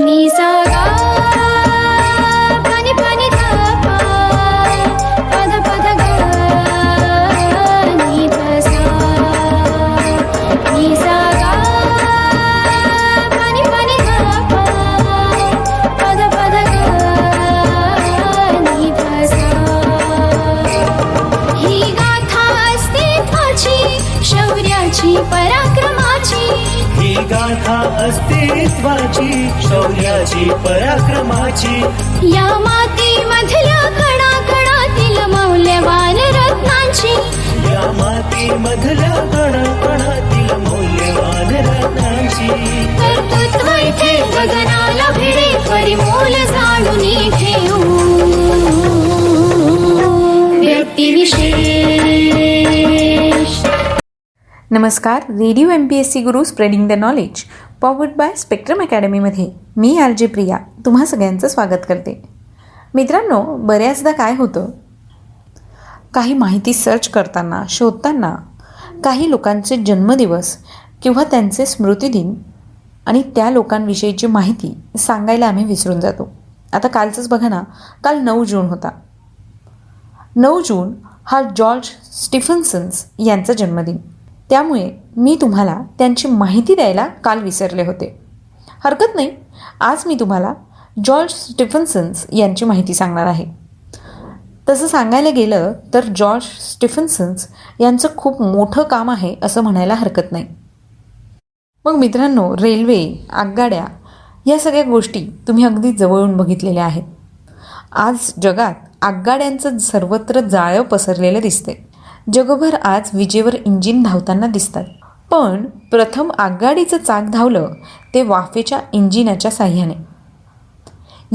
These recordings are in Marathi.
नि सा अस्तित्वाची शौर्याची पराक्रमाची. या मातीमधल्या कणा कणातील मौल्यवान रत्नांची. या माती मधल्या कणाकणातील मौल्यवान रत्नांची. कर्तृत्व इथे गगनाला भिडे परिमोल जाणून ठेवू व्यक्तिविशेष नमस्कार radio M P S C Guru spreading the knowledge powered by spectrum अकॅडमीमध्ये मी आर जे प्रिया तुम्हा सगळ्यांचं स्वागत करते. मित्रांनो बऱ्याचदा काय होतं? काही माहिती सर्च करताना शोधताना काही लोकांचे जन्मदिवस किंवा त्यांचे स्मृतिदिन आणि त्या लोकांविषयीची माहिती सांगायला आम्ही विसरून जातो. आता कालचंच बघा ना काल नऊ जून होता. नऊ जून हा जॉर्ज स्टिफन्सन्स यांचा जन्मदिन. त्यामुळे मी तुम्हाला त्यांची माहिती द्यायला काल विसरले होते. हरकत नाही. आज मी तुम्हाला जॉर्ज स्टिफन्सन्स यांची माहिती सांगणार आहे. तसं सांगायला गेलं तर जॉर्ज स्टिफन्सन्स यांचं खूप मोठं काम आहे असं म्हणायला हरकत नाही. मग मित्रांनो रेल्वे आगगाड्या या सगळ्या गोष्टी तुम्ही अगदी जवळून बघितलेल्या आहेत. आज जगात आगगाड्यांचं सर्वत्र जाळं पसरलेलं दिसते जगभर आज विजेवर इंजिन धावताना दिसतात. पण प्रथम आगगाडीचं चाक धावलं ते वाफेच्या इंजिनाच्या साह्याने.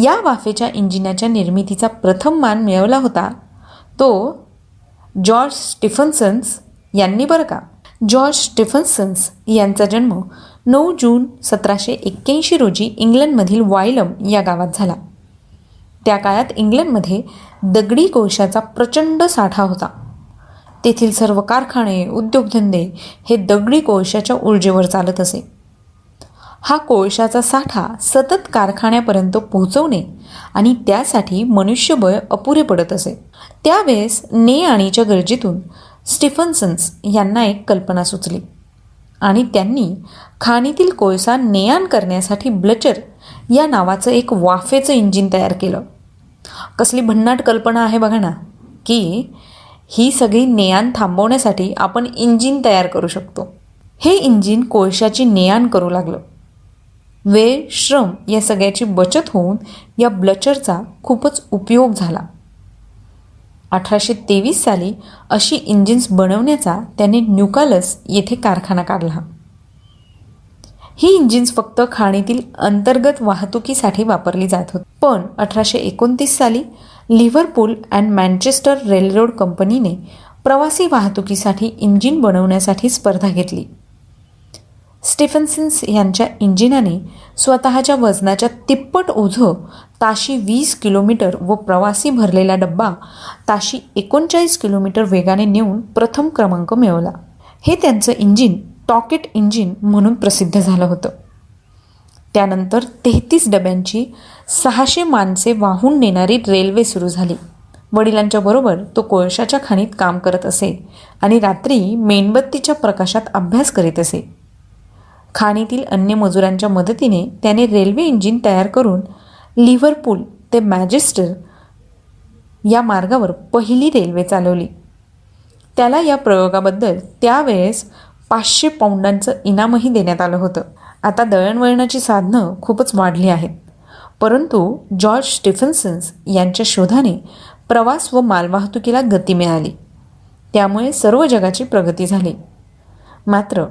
या वाफेच्या इंजिनाच्या निर्मितीचा प्रथम मान मिळवला होता तो जॉर्ज स्टिफन्सन्स यांनी बरं का? जॉर्ज स्टिफन्सन्स यांचा जन्म नऊ जून सतराशे एक्क्याऐंशी रोजी इंग्लंडमधील वायलम या गावात झाला. त्या काळात इंग्लंडमध्ये दगडी कोळशाचा प्रचंड साठा होता. तेथील सर्व कारखाने उद्योगधंदे हे दगडी कोळशाच्या ऊर्जेवर चालत असे. हा कोळशाचा साठा सतत कारखान्यापर्यंत पोहोचवणे आणि त्यासाठी मनुष्यबळ अपुरे पडत असे. त्यावेळेस ने आणीच्या गरजेतून स्टिफन्सन्स यांना एक कल्पना सुचली आणि त्यांनी खाणीतील कोळसा नेआण करण्यासाठी ब्लचर या नावाचं एक वाफेचं इंजिन तयार केलं. कसली भन्नाट कल्पना आहे बघा ना की ही सगळी नेआण थांबवण्यासाठी आपण इंजिन तयार करू शकतो. हे इंजिन कोळशाची नेआण करू लागलं. वेळ श्रम या सगळ्याची बचत होऊन या ब्लचरचा खूपच उपयोग झाला. अठराशे तेवीस साली अशी इंजिन्स बनवण्याचा त्याने न्यूकालस येथे कारखाना काढला. ही इंजिन्स फक्त खाणीतील अंतर्गत वाहतुकीसाठी वापरली जात होती. पण अठराशे एकोणतीस साली लिव्हरपूल अँड मँचेस्टर रेलरोड कंपनीने प्रवासी वाहतुकीसाठी इंजिन बनवण्यासाठी स्पर्धा घेतली. स्टिफन्सन्स यांच्या इंजिनाने स्वतःच्या वजनाच्या तिप्पट ओझं ताशी वीस किलोमीटर व प्रवासी भरलेला डब्बा ताशी एकोणचाळीस किलोमीटर वेगाने नेऊन प्रथम क्रमांक मिळवला. हे त्यांचं इंजिन टॉकेट इंजिन म्हणून प्रसिद्ध झालं होतं. त्यानंतर तेहतीस डब्यांची सहाशे माणसे वाहून नेणारी रेल्वे सुरू झाली. वडिलांच्या बरोबर तो कोळशाच्या खाणीत काम करत असे आणि रात्री मेणबत्तीच्या प्रकाशात अभ्यास करीत असे. खाणीतील अन्य मजुरांच्या मदतीने त्याने रेल्वे इंजिन तयार करून लिव्हरपूल ते मॅजेस्टर या मार्गावर पहिली रेल्वे चालवली. त्याला या प्रयोगाबद्दल त्यावेळेस पाचशे पौंडांचं इनामही देण्यात आलं होतं. आता दळणवळणाची साधनं खूपच वाढली आहेत. परंतु जॉर्ज स्टिफन्सन्स यांच्या शोधाने प्रवास व मालवाहतुकीला गती मिळाली. त्यामुळे सर्व जगाची प्रगती झाली. मात्र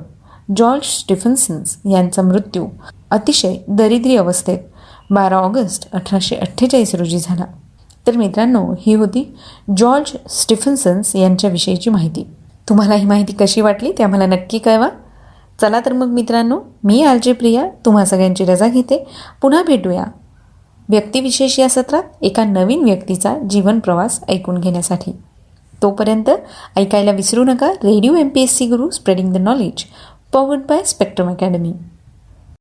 जॉर्ज स्टिफन्सन्स यांचा मृत्यू अतिशय दरिद्री अवस्थेत बारा ऑगस्ट अठराशे अठ्ठेचाळीस रोजी झाला. तर मित्रांनो ही होती जॉर्ज स्टिफन्सन्स यांच्याविषयीची माहिती. तुम्हाला ही माहिती कशी वाटली ते आम्हाला नक्की कळवा. चला तर मग मित्रांनो मी आलजे प्रिया तुम्हा सगळ्यांची रजा घेते. पुन्हा भेटूया. व्यक्तिविशेष या सत्रात एका नवीन व्यक्तीचा जीवन प्रवास ऐकून घेण्यासाठी. तोपर्यंत ऐकायला विसरू नका. Radio M P S C Guru spreading the knowledge powered by Spectrum academy